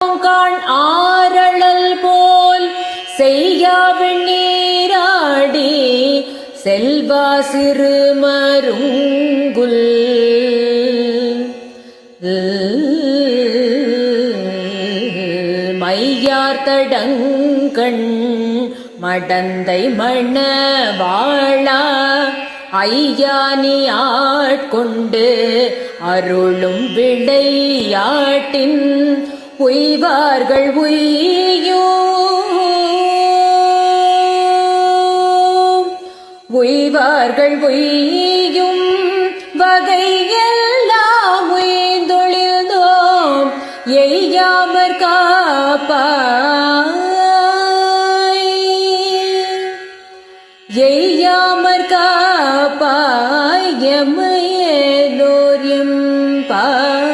காண் ஆரழல் போல் செய்யாவின் நீராடி செல்வா சிறுமருங்குல் மையார் தடங்கண் மடந்தை மண வாழா ஐயானி ஆட்கொண்டு அருளும் விடையாட்டின் உய்வார்கள் உய்யோ உய்வார்கள் உய்யும் வகையெல்லாம் உய்ந்தொழில்தோம் எய்யாமற் காப்பாய். எய்யாமற் காப்பாய். எம்மையே லோரியம் பாய்.